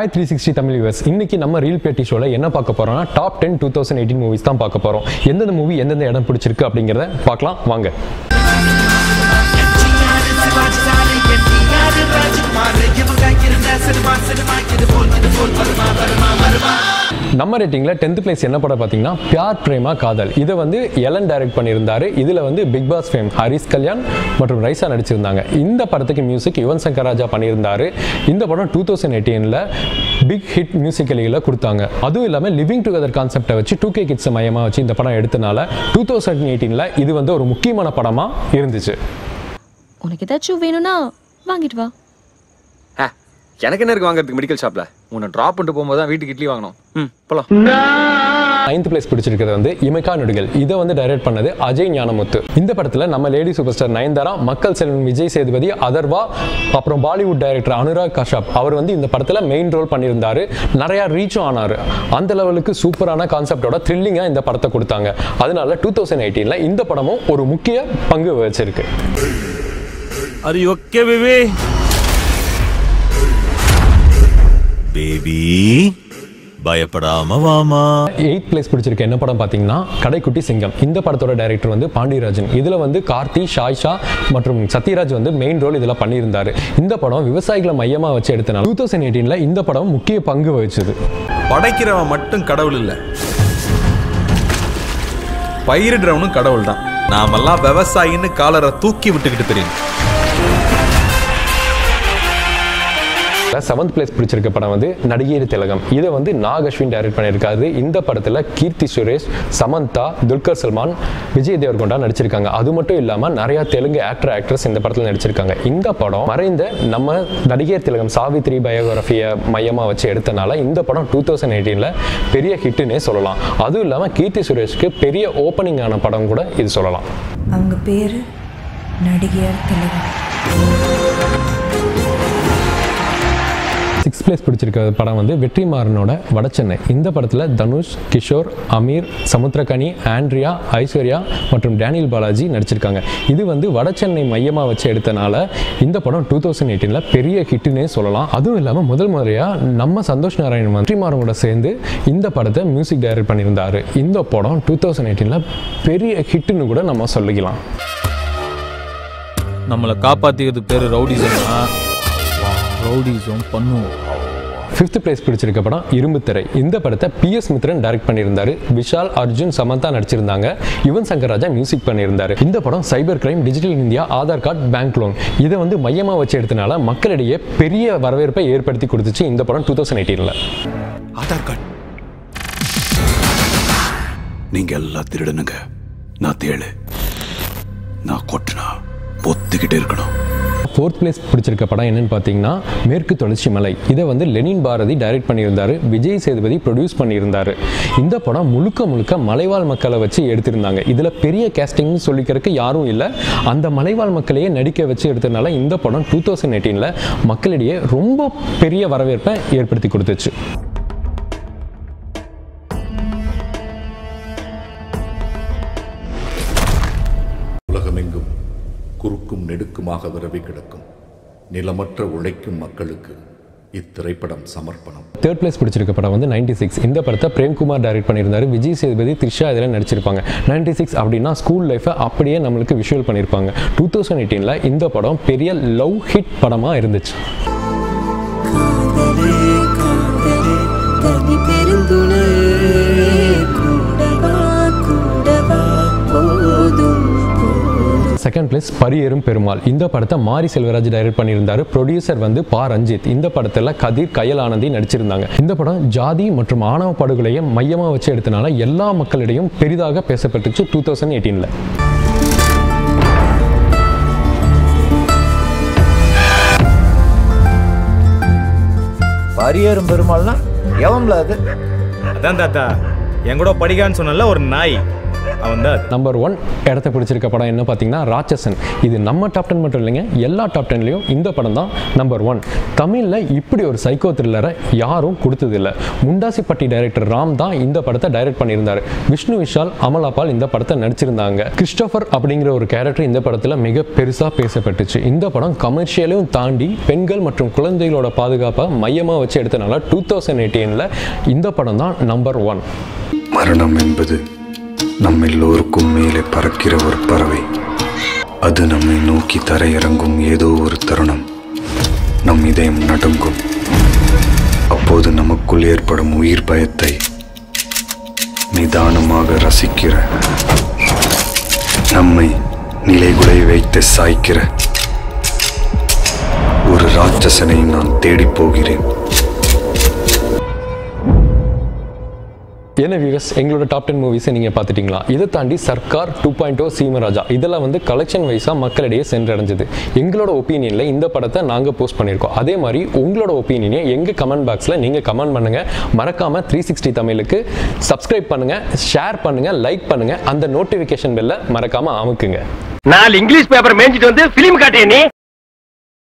Hi three sixty Tamil US இன்னைக்கு நம்ம reel பேட்டி ஷோவில் என்ன பார்க்க போறோம்னா top ten two thousand eighteen movies தான் பார்க்க போறோம். எந்தெந்த மூவி எந்தெந்த இடம் பிடிச்சிருக்கு அப்படிங்கிறத பார்க்கலாம். வாங்க. நம்ம ரேட்டிங்கில் டென்த் பிளேஸ் என்ன படம் பார்த்தீங்கன்னா பியார் பிரேமா காதல் இதை வந்து எலன் டைரக்ட் பண்ணியிருந்தாரு. இதில் வந்து Bigg Boss fame Harish Kalyan மற்றும் ரைசா நடிச்சிருந்தாங்க. இந்த படத்துக்கு மியூசிக் யுவன் சங்கர் ராஜா பண்ணியிருந்தாரு. இந்த படம் டூ தௌசண்ட் எயிட்டீனில் பிக் ஹிட் மியூசிக்கலியில் கொடுத்தாங்க. அதுவும் இல்லாமல் லிவிங் டுகெதர் கான்செப்டை வச்சு டூ கே கிட்ஸை மையமாக வச்சு இந்த படம் எடுத்தனால டூ தௌசண்ட் எயிட்டீனில் இது வந்து ஒரு முக்கியமான படமாக இருந்துச்சு. உனக்கு ஏதாச்சும் வேணும்னா வாங்கிட்டு வா. எனக்கு என்ன இருக்கு வாங்குறதுக்கு மெடிக்கல் ஷாப்ல உன்னை ட்ராப் பண்ணிட்டு போகும்போது தான் வீட்டுக்கு இட்லி வாங்கணும். ம் போலாம். நைன்த் பிளேஸ் பிடிச்சிருக்கிறது வந்து இமைக்கா நொடிகள். இதை வந்து டைரக்ட் பண்ணது அஜய் ஞானமுத்து. இந்த படத்துல நம்ம லேடி சூப்பர் ஸ்டார் நயன்தாரா மக்கள் செல்வன் விஜய் சேதுபதி அதர்வா அப்புறம் பாலிவுட் டைரக்டர் அனுராக் கஷ்யப். அவர் வந்து இந்த படத்துல மெயின் ரோல் பண்ணியிருந்தாரு. நிறைய ரீச்சும் ஆனாரு. அந்த லெவலுக்கு சூப்பரான கான்செப்டோட த்ரில்லிங்கா இந்த படத்தை கொடுத்தாங்க. அதனால டூ தௌசண்ட் எயிட்டீன்ல இந்த படமும் ஒரு முக்கிய பங்கு வச்சிருக்கு Are you பேபி பயப்படாம வாமா. எயிட் பிளேஸ் பிடிச்சிருக்க என்ன படம் பார்த்தீங்கன்னா கடைக்குட்டி சிங்கம். இந்த படத்தோட டைரக்டர் வந்து பாண்டியராஜன். இதில் வந்து கார்த்தி ஷாய்ஷா மற்றும் சத்யராஜ் வந்து மெயின் ரோல் இதில் பண்ணியிருந்தாரு. இந்த படம் விவசாயிகளை மையமாக வச்சு எடுத்தனால டூ தௌசண்ட் எயிட்டீனில் இந்த படம் முக்கிய பங்கு வகிச்சது. படைக்கிறவன் மட்டும் கடவுள் இல்ல. பயிரிடுறவனும் கடவுள் தான் நாமெல்லாம் விவசாயின்னு காலரை தூக்கி விட்டுக்கிட்டு தெரியும். செவன்த் பிளேஸ் பிடிச்சிருக்க படம் வந்து நடிகர் திலகம். இதை வந்து நாக் அஸ்வின் டைரக்ட் பண்ணியிருக்காரு. இந்த படத்தில் கீர்த்தி சுரேஷ் சமந்தா துல்கர் சல்மான் விஜய் தேவர்கொண்டா நடிச்சிருக்காங்க. அது மட்டும் இல்லாமல் நிறைய தெலுங்கு ஆக்டர் ஆக்ட்ரஸ் இந்த படத்தில் நடிச்சிருக்காங்க. இந்த படம் மறைந்த நம்ம நடிகர் திலகம் சாவித்ரி பயோகிராஃபியை மையமாக வச்சு எடுத்தனால இந்த படம் டூ தௌசண்ட் எயிட்டீனில் பெரிய ஹிட்டுன்னே சொல்லலாம். அதுவும் இல்லாமல் கீர்த்தி சுரேஷ்க்கு பெரிய ஓப்பனிங் ஆன படம் கூட இது சொல்லலாம். அவங்க பேர் நடிகையர் திலகம். பிளேஸ் பிடிச்சிருக்க படம் வந்து வெற்றிமாறனோட வடச்சென்னை இந்த படத்தில் தனுஷ் கிஷோர் அமீர் சமுத்திரகனி ஆண்ட்ரியா ஐஸ்வர்யா மற்றும் டேனியல் பாலாஜி நடிச்சிருக்காங்க. இது வந்து வடசென்னை மையமாக வச்சு எடுத்தனால இந்த படம் டூ தௌசண்ட் எயிட்டீனில் பெரிய ஹிட்டுன்னே சொல்லலாம். அதுவும் இல்லாமல் முதல் முறையாக நம்ம சந்தோஷ் நாராயண் வந்து வெற்றிமாறன் கூட சேர்ந்து இந்த படத்தை மியூசிக் டைரக்ட் பண்ணியிருந்தார். இந்த படம் டூ தௌசண்ட் எயிட்டீனில் பெரிய ஹிட்டுன்னு கூட நம்ம சொல்லிக்கலாம். நம்மளை காப்பாற்றிக்கிறது பேர் ரவுடிசம்னா ரவுடிசம் பண்ணுவோம். ஃபிஃப்த் பிளேஸ் பிடிச்சிருக்க படம் இரும்புத்திரை. இந்த படத்தை பி எஸ் மித்ரன் டைரக்ட் பண்ணியிருந்தாரு. விஷால் அர்ஜுன் சமந்தா நடிச்சிருந்தாங்க. யுவன் சங்கர் ராஜா மியூசிக் பண்ணியிருந்தாரு. இந்த படம் cyber crime digital India Aadhaar card bank loan இதை வந்து மையமாக வச்சு எடுத்தனால மக்களிடையே பெரிய வரவேற்பை ஏற்படுத்தி கொடுத்துச்சு இந்த படம் டூ தௌசண்ட் எயிட்டீனில் ஆதார் கார்டு. நீங்க எல்லாம் திருடனுங்க. நான் தேழு நான் கொட்டினா பொத்துக்கிட்டே இருக்கணும். ஃபோர்த் பிளேஸ் பிடிச்சிருக்க படம் என்னன்னு பார்த்தீங்கன்னா மேற்கு தொடர்ச்சி மலை. இதை வந்து லெனின் பாரதி டைரக்ட் பண்ணியிருந்தாரு விஜய் சேதுபதி ப்ரொடியூஸ் பண்ணியிருந்தாரு. இந்த படம் முழுக்க முழுக்க மலைவாழ் மக்களை வச்சு எடுத்திருந்தாங்க. இதில் பெரிய கேஸ்டிங்னு சொல்லிக்கிறதுக்கு யாரும் இல்லை. அந்த மலைவாழ் மக்களையே நடிக்க வச்சு எடுத்ததுனால இந்த படம் டூ தௌசண்ட் எயிட்டீனில் மக்களிடையே ரொம்ப பெரிய வரவேற்பை ஏற்படுத்தி கொடுத்துச்சு. குறுக்கும் நெடுக்குமாக விரவி கிடக்கும். நிலமற்ற உழைக்கும் மக்களுக்கு இத்திரைப்படம் சமர்ப்பணம். தேர்ட் பிளேஸ் பிடிச்சிருக்க படம் வந்து நைன்டி சிக்ஸ் இந்த படத்தை பிரேம்குமார் டைரக்ட் பண்ணியிருந்தாரு. விஜய் சேதுபதி த்ரிஷா இதெல்லாம் நடிச்சிருப்பாங்க. நைன்டி சிக்ஸ் அப்படின்னா ஸ்கூல் லைஃப்பை அப்படியே நம்மளுக்கு விஷுவல் பண்ணியிருப்பாங்க. டூ தௌசண்ட் எயிட்டீனில் இந்த படம் பெரிய லவ் ஹிட் படமாக இருந்துச்சு. Second place Pariyerum Perumal. இந்த படத்தை மாரி செல்வராஜ் டைரக்ட் பண்ணியிருந்தாரு. ப்ரொடியூசர் வந்து பா. ரஞ்சித். இந்த படத்தில் கதிர் கயல் ஆனந்தி நடிச்சிருந்தாங்க. இந்த படம் ஜாதி மற்றும் ஆணவ படுகொலையை மையமாக வச்சு எடுத்தனால எல்லா மக்களிடையும் பெரிதாக பேசப்பட்டுச்சு டூ தௌசண்ட் எயிட்டீனில் பரியேறும் பெருமாள்னா எவன்ல அது? அதான் தாத்தா. என் கூட படிக்கான்னு சொன்னல ஒரு நாய். அவன் தான் நம்பர் ஒன் இடத்த பிடிச்சிருக்க படம் என்ன பார்த்தீங்கன்னா ராட்சசன். இது நம்ம டாப் டென் மட்டும் இல்லைங்க எல்லா டாப் டென்லையும் இந்த படம் தான் நம்பர் ஒன் தமிழில் இப்படி ஒரு சைக்கோ த்ரில்லரை யாரும் கொடுத்ததில்ல. முண்டாசிப்பட்டி டைரக்டர் ராம் தான் இந்த படத்தை டைரக்ட் பண்ணியிருந்தாரு. விஷ்ணு விஷால் அமலாபால் இந்த படத்தை நடிச்சிருந்தாங்க. கிறிஸ்டோபர் அப்படிங்கிற ஒரு கேரக்டர் இந்த படத்தில் மிக பெருசாக பேசப்பட்டுச்சு. இந்த படம் கமர்ஷியலையும் தாண்டி பெண்கள் மற்றும் குழந்தைகளோட பாதுகாப்பை மையமாக வச்சு எடுத்தனால டூ தௌசண்ட் எயிட்டீனில் இந்த படம் தான் நம்பர் ஒன் மரணம் என்பது நம் எல்லோருக்கும் மேலே பறக்கிற ஒரு பறவை. அது நம்மை நோக்கி தரையிறங்கும் ஏதோ ஒரு தருணம். நம் இதயம் நடுங்கும். அப்போது நமக்குள் ஏற்படும் உயிர் பயத்தை நிதானமாக ரசிக்கிற. நம்மை நிலைகுலை வைத்து சாய்க்கிற. ஒரு ராட்சசனை நான் தேடிப் போகிறேன். என்ன வியூவர்ஸ் எங்களோட டாப் டென் மூவிஸை நீங்கள் பார்த்துட்டிங்களா? இதை தாண்டி Sarkar two point O Seemaraja இதெல்லாம் வந்து கலெக்ஷன் வைஸாக மக்களிடையே சென்றடைஞ்சது. எங்களோட ஒப்பீனியனில் இந்த படத்தை நாங்கள் போஸ்ட் பண்ணியிருக்கோம். அதே மாதிரி உங்களோட ஒப்பீனியனை எங்கள் கமெண்ட் பாக்ஸில் நீங்கள் கமெண்ட் பண்ணுங்கள் மறக்காமல் த்ரீ சிக்ஸ்டி தமிழுக்கு சப்ஸ்கிரைப் பண்ணுங்கள் ஷேர் பண்ணுங்கள் லைக் பண்ணுங்கள் அந்த நோட்டிஃபிகேஷன் பெல்லை மறக்காமல் அமுக்குங்க. நாலு இங்கிலீஷ் பேப்பர் மேய்ஞ்சிட்டு வந்து ஃபிலிம் காட்டிய நீ?